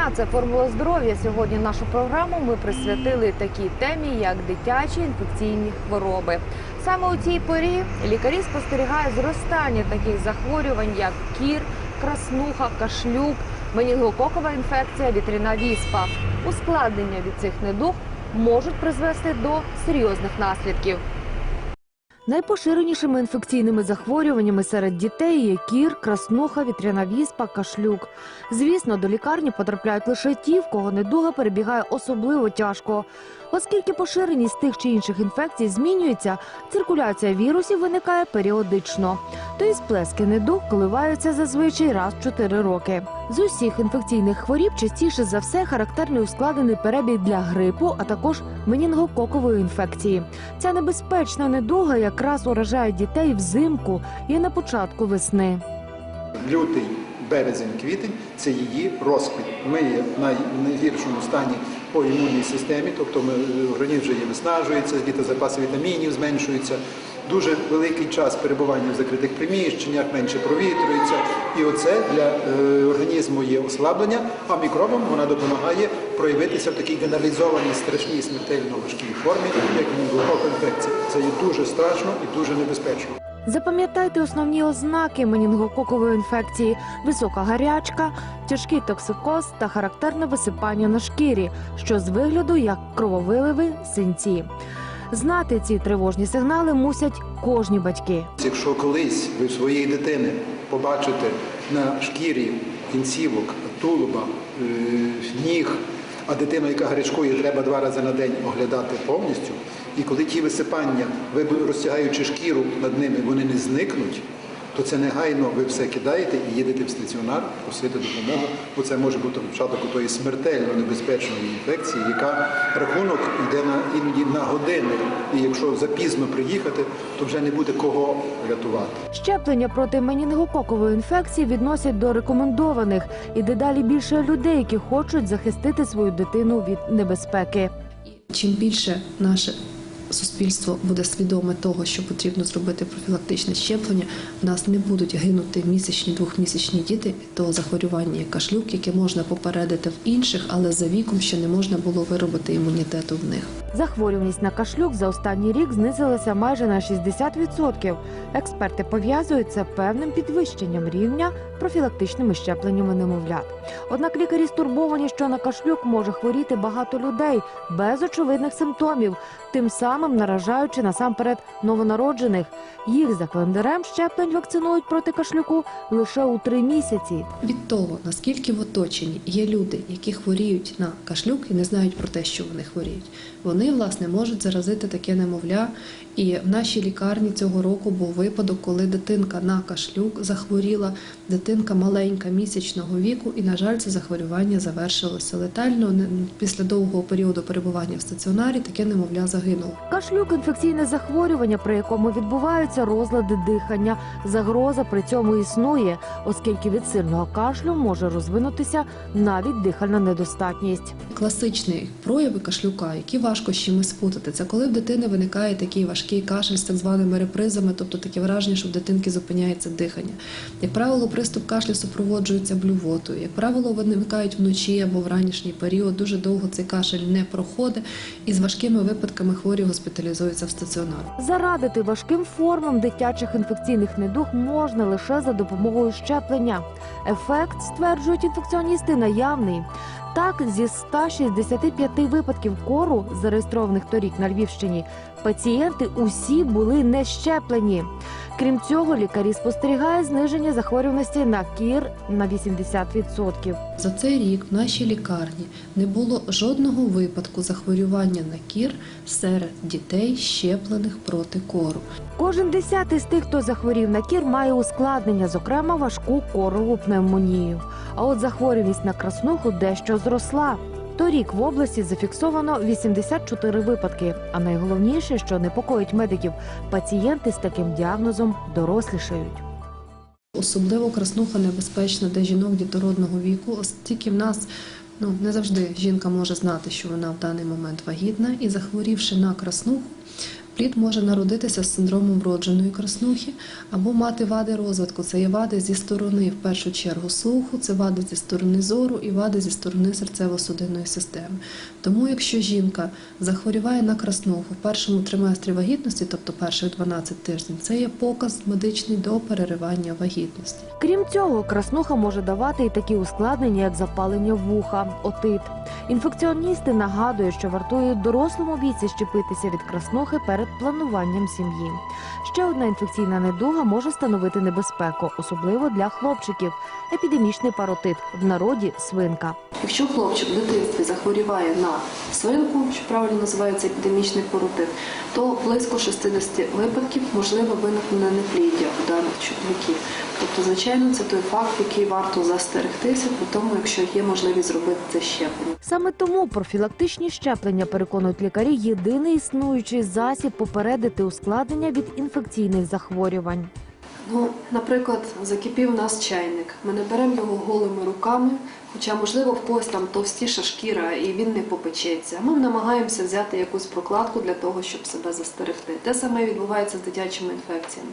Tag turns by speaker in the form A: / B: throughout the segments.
A: Дня, це формула здоров'я. Сьогодні нашу програму ми присвятили такій темі, як дитячі інфекційні хвороби. Саме у цій порі лікарі спостерігають зростання таких захворювань, як кір, краснуха, кашлюк, менінгококова інфекція, вітряна віспа. Ускладнення від цих недуг можуть призвести до серйозних наслідків. Найпоширенішими інфекційними захворюваннями серед дітей є кір, краснуха, вітряна віспа, кашлюк. Звісно, до лікарні потрапляють лише ті, в кого недуга перебігає особливо тяжко. Оскільки поширеність тих чи інших інфекцій змінюється, циркуляція вірусів виникає періодично. То і сплески недуг коливаються зазвичай раз в 4 роки. З усіх інфекційних хворіб частіше за все характерний ускладений перебіг для грипу, а також менінгококової інфекції. Ця небезпечна недуга якраз уражає дітей взимку і на початку весни.
B: Лютий, березень, квітень це її розквіт. Ми є в найгіршому стані по імунній системі, тобто ми, організм вже є виснажується, запаси вітамінів зменшуються. Дуже великий час перебування в закритих приміщеннях, менше провітрюється. І оце для е, організму є ослаблення, а мікробам вона допомагає проявитися в такій генералізованій страшній смертельно важкій формі, як менінгококова інфекція. Це є дуже страшно і дуже небезпечно.
A: Запам'ятайте основні ознаки менінгококової інфекції: висока гарячка, тяжкий токсикоз та характерне висипання на шкірі, що з вигляду як крововиливи, синці. Знати ці тривожні сигнали мусять кожні батьки.
B: Якщо колись ви в своєї дитини побачите на шкірі кінцівок, тулуба, е, ніг, а дитину, яка гарячкує, треба два рази на день оглядати повністю. І коли ті висипання, розтягаючи шкіру над ними, вони не зникнуть, то це негайно ви все кидаєте і їдете в стаціонар просити допомогу, бо це може бути початок тої смертельно небезпечної інфекції, яка рахунок йде на іноді на години. І якщо запізно приїхати, то вже не буде кого рятувати.
A: Щеплення проти менінгококової інфекції відносять до рекомендованих і дедалі більше людей, які хочуть захистити свою дитину від небезпеки.
C: Чим більше наше суспільство буде свідоме того, що потрібно зробити профілактичне щеплення, в нас не будуть гинути місячні, двохмісячні діти від того захворювання, як кашлюк, яке можна попередити в інших, але за віком ще не можна було виробити імунітету в них.
A: Захворюваність на кашлюк за останній рік знизилася майже на 60%. Експерти пов'язують це певним підвищенням рівня профілактичними щепленнями немовлят. Однак лікарі стурбовані, що на кашлюк може хворіти багато людей без очевидних симптомів, тим самим наражаючи насамперед новонароджених. Їх за календарем щеплень вакцинують проти кашлюку лише у три місяці.
C: Від того, наскільки в оточенні є люди, які хворіють на кашлюк і не знають про те, що вони хворіють, вони власне можуть заразити таке немовля. І в нашій лікарні цього року був випадок, коли дитинка на кашлюк захворіла, дитинка маленька місячного віку, і на жаль, це захворювання завершилося летально. Після довгого періоду перебування в стаціонарі таке немовля загинуло.
A: Кашлюк інфекційне захворювання, при якому відбуваються розлади дихання. Загроза при цьому існує, оскільки від сильного кашлю може розвинутися навіть дихальна недостатність.
C: Класичні прояви кашлюка, які важко з чимось спутати, це коли в дитини виникає такий важкий кашель з так званими репризами, тобто таке враження, що в дитинки зупиняється дихання. Як правило, приступ кашлю супроводжується блювотою. Як правило, вони виникають вночі або в ранішній період. Дуже довго цей кашель не проходить, і з важкими випадками хворі госпіталізуються в стаціонар.
A: Зарадити важким формам дитячих інфекційних недуг можна лише за допомогою щеплення. Ефект, стверджують інфекціоністи, наявний. Так, зі 165 випадків кору, зареєстрованих торік на Львівщині, пацієнти усі були не щеплені. Крім цього, лікарі спостерігають зниження захворюваності на кір на 80%.
C: За цей рік в нашій лікарні не було жодного випадку захворювання на кір серед дітей, щеплених проти кору.
A: Кожен десятий з тих, хто захворів на кір, має ускладнення, зокрема важку корову пневмонію. А от захворюваність на краснуху дещо зросла. Торік в області зафіксовано 84 випадки. А найголовніше, що непокоїть медиків, пацієнти з таким діагнозом дорослішають.
C: Особливо краснуха небезпечна для жінок дітородного віку, оскільки в нас ну не завжди жінка може знати, що вона в даний момент вагітна, і захворівши на краснуху, Плід може народитися з синдромом вродженої краснухи або мати вади розвитку. Це є вади зі сторони, в першу чергу, слуху, це вади зі сторони зору і вади зі сторони серцево-судинної системи. Тому, якщо жінка захворіває на краснуху в першому триместрі вагітності, тобто перших 12 тижнів, це є показ медичний до переривання вагітності.
A: Крім цього, краснуха може давати і такі ускладнення, як запалення вуха, отит. Інфекціоністи нагадують, що вартує дорослому віці щепитися від краснухи перед плануванням сім'ї. Ще одна інфекційна недуга може становити небезпеку, особливо для хлопчиків. Епідемічний паротит в народі свинка.
C: Якщо хлопчик в дитинстві захворіває на свинку, що правильно називається епідемічний паротит, то близько 60 випадків можливо виникнення непліддя у даних чоловіків. Тобто, звичайно, це той факт, який варто застерегтися, при тому, якщо є можливість зробити це щеплення.
A: Саме тому профілактичні щеплення, переконують лікарі, єдиний існуючий засіб попередити ускладнення від інфекційних захворювань.
C: Ну, наприклад, закипів у нас чайник. Ми не беремо його голими руками, хоча, можливо, в когось там товстіша шкіра і він не попечеться. Ми намагаємося взяти якусь прокладку для того, щоб себе застерегти. Те саме відбувається з дитячими інфекціями.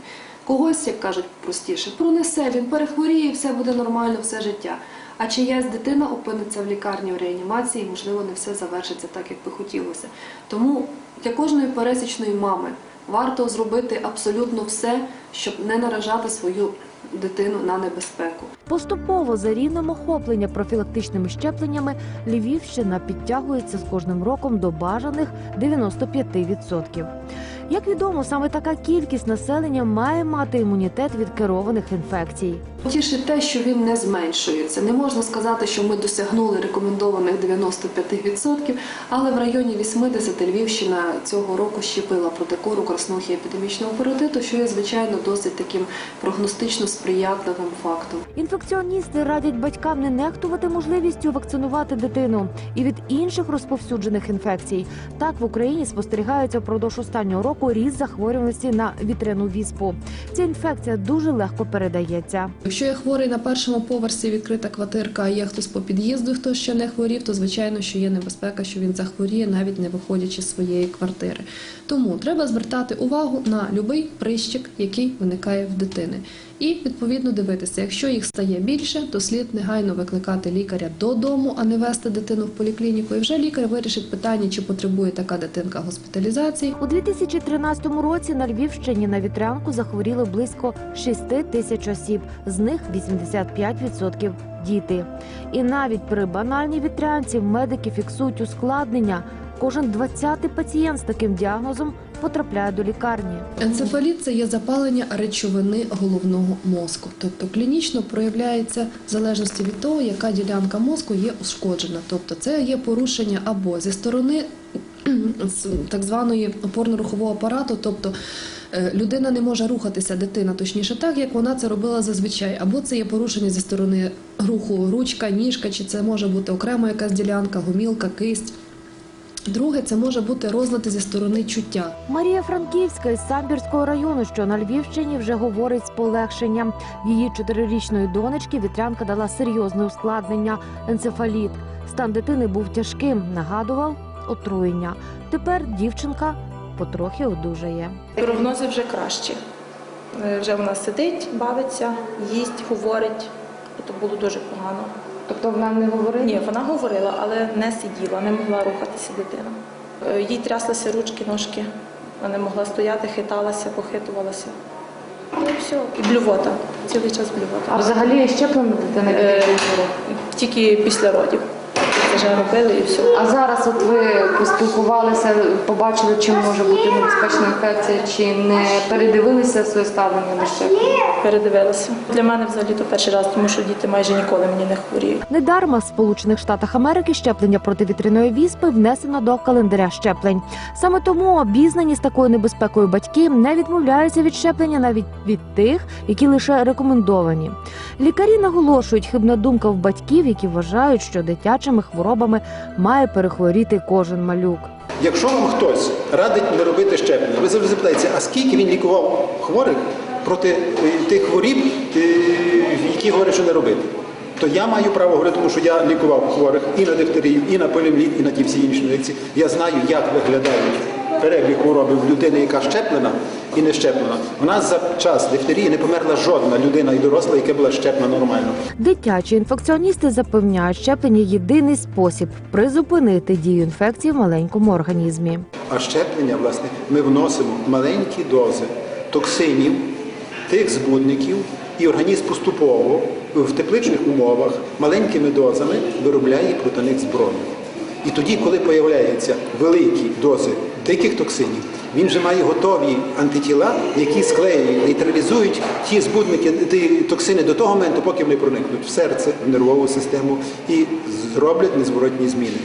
C: Когось, як кажуть простіше, пронесе, він перехворіє, все буде нормально все життя. А чиясь дитина опиниться в лікарні в реанімації, можливо, не все завершиться так, як би хотілося. Тому для кожної пересічної мами варто зробити абсолютно все, щоб не наражати свою дитину на небезпеку.
A: Поступово за рівнем охоплення профілактичними щепленнями Львівщина підтягується з кожним роком до бажаних 95%. Як відомо, саме така кількість населення має мати імунітет від керованих інфекцій.
C: Тішить те, що він не зменшується. Не можна сказати, що ми досягнули рекомендованих 95%, але в районі 80 Львівщина цього року щепила проти кору краснухи епідемічного паротиту, що є звичайно досить таким прогностично сприятливим фактом.
A: Інфекціоністи радять батькам не нехтувати можливістю вакцинувати дитину і від інших розповсюджених інфекцій. Так в Україні спостерігається впродовж останнього року ріст захворюваності на вітряну віспу. Ця інфекція дуже легко передається.
C: Якщо я хворий на першому поверсі відкрита квартирка, є хтось по під'їзду, хто ще не хворів, то звичайно, що є небезпека, що він захворіє, навіть не виходячи з своєї квартири. Тому треба звертати увагу на будь-який прищик, який виникає в дитини. І відповідно дивитися, якщо їх стає більше, то слід негайно викликати лікаря додому, а не вести дитину в поліклініку. І вже лікар вирішить питання, чи потребує така дитинка госпіталізації.
A: У 2013 році на Львівщині на вітрянку захворіли близько 6 тисяч осіб, з них 85% – діти. І навіть при банальній вітрянці медики фіксують ускладнення. Кожен 20-й пацієнт з таким діагнозом потрапляє до лікарні.
C: Енцефаліт це є запалення речовини головного мозку, тобто клінічно проявляється в залежності від того, яка ділянка мозку є ушкоджена. Тобто це є порушення або зі сторони так званої опорно-рухового апарату, тобто е, людина не може рухатися, дитина точніше так, як вона це робила зазвичай, або це є порушення зі сторони руху ручка, ніжка, чи це може бути окрема якась ділянка, гомілка, кисть. Друге, це може бути розлади зі сторони чуття.
A: Марія Франківська із Самбірського району, що на Львівщині, вже говорить з полегшенням. Її чотирирічної донечки вітрянка дала серйозне ускладнення енцефаліт. Стан дитини був тяжким, нагадував отруєння. Тепер дівчинка потрохи одужає.
D: Прогнози вже кращі. Е, Вже вона сидить, бавиться, їсть, говорить. То було дуже погано.
E: Тобто вона не говорила?
D: Ні, вона говорила, але не сиділа, не могла рухатися дитина. Е, Їй тряслися ручки, ножки. Вона не могла стояти, хиталася, похитувалася. Ну і все. І блювота. Цілий час блювота.
E: А взагалі щеплена дитина
D: Е. Тільки після родів. Вже робили і все.
E: А зараз от ви поспілкувалися, побачили, чим може бути небезпечна інфекція, чи не передивилися своє ставлення до щеплення?
D: Передивилася. Для мене взагалі то перший раз, тому що діти майже ніколи мені не хворіють.
A: Недарма в Сполучених Штатах Америки щеплення проти вітряної віспи внесено до календаря щеплень. Саме тому обізнані з такою небезпекою батьки не відмовляються від щеплення навіть від тих, які лише рекомендовані. Лікарі наголошують хибна думка в батьків, які вважають, що дитячими хворобами має перехворіти кожен малюк.
B: Якщо вам хтось радить не робити щеплення, ви завжди запитаєте, а скільки він лікував хворих проти е, тих хворіб, е, які говорять, що не робити? то я маю право говорити, тому що я лікував хворих і на дифтерію, і на полімліт, і на ті всі інші інфекції. Я знаю, як виглядають перебіг хвороби в людини, яка щеплена і не щеплена. У нас за час дифтерії не померла жодна людина і доросла, яка була щеплена нормально.
A: Дитячі інфекціоністи запевняють, щеплення єдиний спосіб призупинити дію інфекції в маленькому організмі.
B: А щеплення, власне, ми вносимо маленькі дози токсинів, тих збудників, і організм поступово в тепличних умовах маленькими дозами виробляє проти них зброю. І тоді, коли появляються великі дози диких токсинів, він вже має готові антитіла, які склеюють, нейтралізують ті збудники, ті токсини до того моменту, поки вони проникнуть в серце, в нервову систему і зроблять незворотні зміни.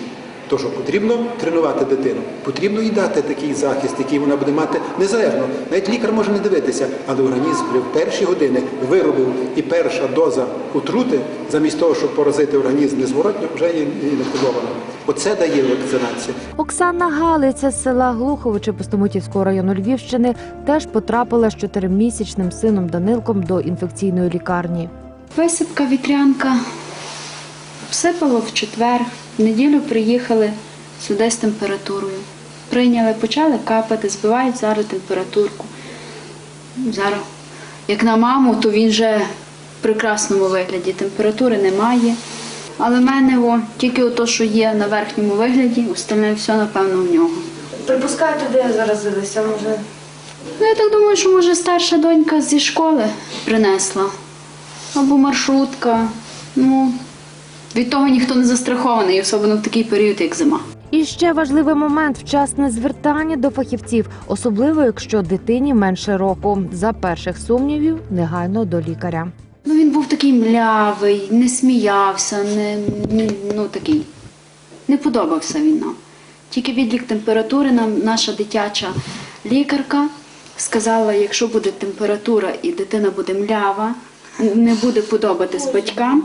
B: Тож потрібно тренувати дитину, потрібно їй дати такий захист, який вона буде мати незалежно. Навіть лікар може не дивитися, але організм вже в перші години виробив і перша доза отрути, замість того, щоб поразити організм незворотньо, вже є інактивована. Оце дає вакцинація.
A: Оксана Галиця з села Глуховичі Пустомутівського району Львівщини теж потрапила з чотиримісячним сином Данилком до інфекційної лікарні.
F: Висипка вітрянка. Всипало в четвер. В неділю приїхали сюди з температурою. Прийняли, почали капати, збивають зараз температурку. Зараз, як на маму, то він вже в прекрасному вигляді. Температури немає. Але в мене о, тільки ото, що є на верхньому вигляді, остальне все, напевно, в нього.
G: Припускаєте, де заразилися може?
F: Ну, я так думаю, що може старша донька зі школи принесла. Або маршрутка. Ну, від того ніхто не застрахований, особливо в такий період, як зима.
A: І ще важливий момент вчасне звертання до фахівців, особливо якщо дитині менше року. За перших сумнівів негайно до лікаря.
F: Ну, він був такий млявий, не сміявся, не, ну, такий. Не подобався він нам. Тільки відлік температури нам наша дитяча лікарка сказала, якщо буде температура і дитина буде млява, не буде подобатись батькам,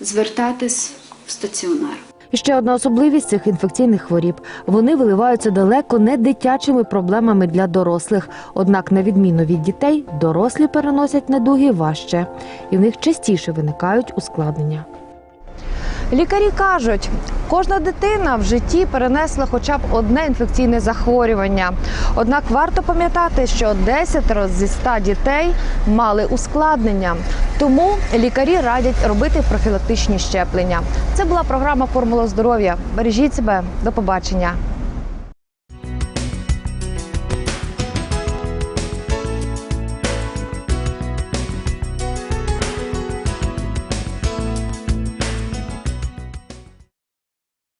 F: звертатись в стаціонар.
A: Ще одна особливість цих інфекційних хворіб: вони виливаються далеко не дитячими проблемами для дорослих. Однак, на відміну від дітей, дорослі переносять недуги важче, і в них частіше виникають ускладнення. Лікарі кажуть, кожна дитина в житті перенесла хоча б одне інфекційне захворювання. Однак варто пам'ятати, що 10 зі 100 дітей мали ускладнення. Тому лікарі радять робити профілактичні щеплення. Це була програма Формула здоров'я. Бережіть себе, до побачення.